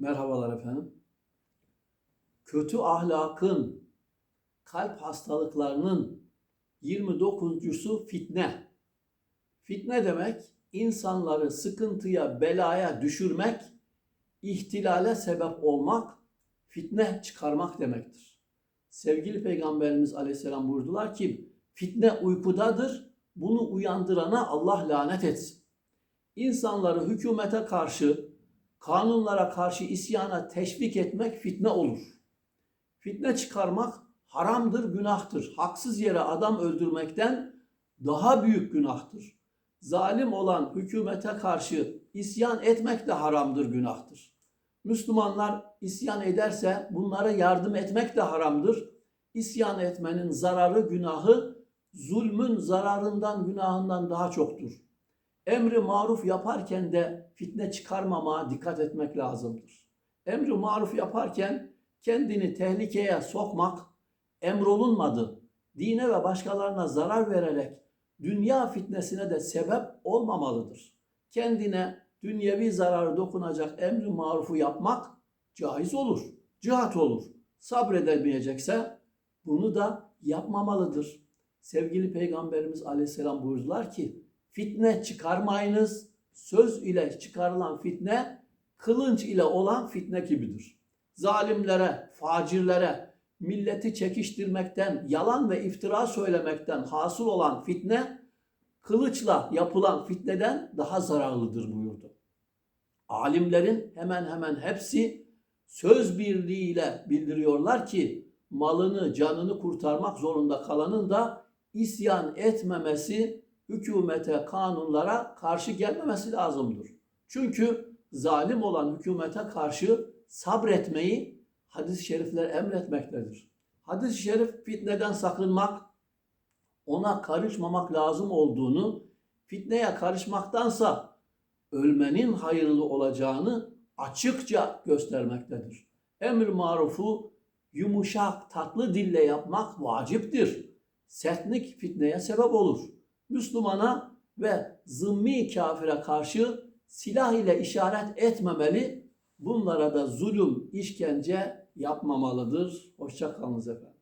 Merhabalar efendim. Kötü ahlakın, kalp hastalıklarının 29'cusu fitne. Fitne demek insanları sıkıntıya, belaya düşürmek, ihtilale sebep olmak, fitne çıkarmak demektir. Sevgili Peygamberimiz Aleyhisselam buyurdular ki fitne uykudadır. Bunu uyandırana Allah lanet etsin. İnsanları hükümete karşı, kanunlara karşı isyana teşvik etmek fitne olur. Fitne çıkarmak haramdır, günahtır. Haksız yere adam öldürmekten daha büyük günahtır. Zalim olan hükümete karşı isyan etmek de haramdır, günahtır. Müslümanlar isyan ederse bunlara yardım etmek de haramdır. İsyan etmenin zararı, günahı zulmün zararından, günahından daha çoktur. Emri maruf yaparken de fitne çıkarmamaya dikkat etmek lazımdır. Emri maruf yaparken kendini tehlikeye sokmak emrolunmadı. Dine ve başkalarına zarar vererek dünya fitnesine de sebep olmamalıdır. Kendine dünyevi zararı dokunacak emri marufu yapmak caiz olur, cihat olur. Sabredemeyecekse bunu da yapmamalıdır. Sevgili Peygamberimiz Aleyhisselam buyurdular ki fitne çıkarmayınız. Söz ile çıkarılan fitne kılınç ile olan fitne gibidir. Zalimlere, facirlere, milleti çekiştirmekten, yalan ve iftira söylemekten hasıl olan fitne kılıçla yapılan fitneden daha zararlıdır buyurdu. Alimlerin hemen hemen hepsi söz birliğiyle bildiriyorlar ki malını, canını kurtarmak zorunda kalanın da isyan etmemesi, hükümete, kanunlara karşı gelmemesi lazımdır. Çünkü zalim olan hükümete karşı sabretmeyi hadis-i şerifler emretmektedir. Hadis-i şerif fitneden sakınmak, ona karışmamak lazım olduğunu, fitneye karışmaktansa ölmenin hayırlı olacağını açıkça göstermektedir. Emr marufu yumuşak, tatlı dille yapmak vaciptir. Sertlik fitneye sebep olur. Müslümana ve zımmi kafire karşı silah ile işaret etmemeli, bunlara da zulüm, işkence yapmamalıdır. Hoşça kalınız efendim.